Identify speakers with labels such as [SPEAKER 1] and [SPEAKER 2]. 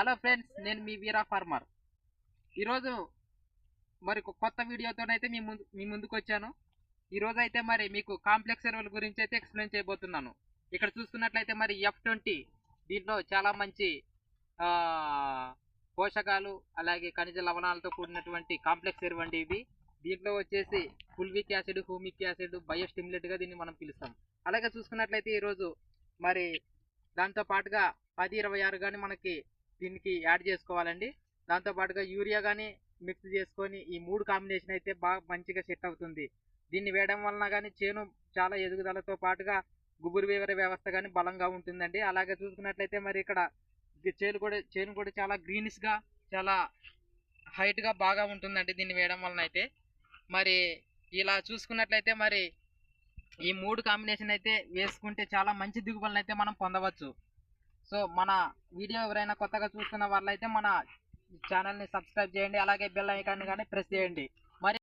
[SPEAKER 1] Hello friends నేను మీ వీరా farmer. ఈరోజు మరి కొత్త వీడియోతోనైతే మీ ముందు మీ ముందుకు వచ్చాను. ఈరోజు అయితే మరి మీకు కాంప్లెక్స్ ఎరువుల గురించి అయితే ఎక్స్ప్లెయిన్ చేయబోతున్నాను. ఇక్కడ చూసుకున్నట్లయితే మరి ఎఫ్ ట్వంటీ దీంట్లో చాలా మంచి పోషకాలు అలాగే ఖనిజ లవణాలతో కూడినటువంటి కాంప్లెక్స్ ఎరువు అండి ఇది దీంట్లో వచ్చేసి ఫుల్విక్ యాసిడ్ హూమిక్ యాసిడ్ బయోస్టిమ్యులేట్గా దీన్ని మనం పిలుస్తాం. అలాగే చూసుకున్నట్లయితే ఈరోజు మరి దాంతో పాటుగా పది ఇరవై ఆరు కానీ మనకి దీనికి యాడ్ చేసుకోవాలండి. దాంతో పాటుగా యూరియా కానీ మిక్స్ చేసుకొని ఈ మూడు కాంబినేషన్ అయితే బాగా మంచిగా సెట్ అవుతుంది. దీన్ని వేయడం వలన కానీ చేను చాలా ఎదుగుదలతో పాటుగా గుబురు వేవర వ్యవస్థ కానీ బలంగా ఉంటుందండి. అలాగే చూసుకున్నట్లయితే మరి ఇక్కడ చేను కూడా చేను కూడా చాలా గ్రీనిష్గా చాలా హైట్గా బాగా ఉంటుందండి దీన్ని వేయడం వలన అయితే. మరి ఇలా చూసుకున్నట్లయితే మరి ఈ మూడు కాంబినేషన్ అయితే వేసుకుంటే చాలా మంచి దిగుబడులను అయితే మనం పొందవచ్చు. సో మన వీడియో ఎవరైనా కొత్తగా చూస్తున్న వాళ్ళైతే మన ఛానల్ని సబ్స్క్రైబ్ చేయండి. అలాగే బెల్ ఐకాన్ కానీ ప్రెస్ చేయండి.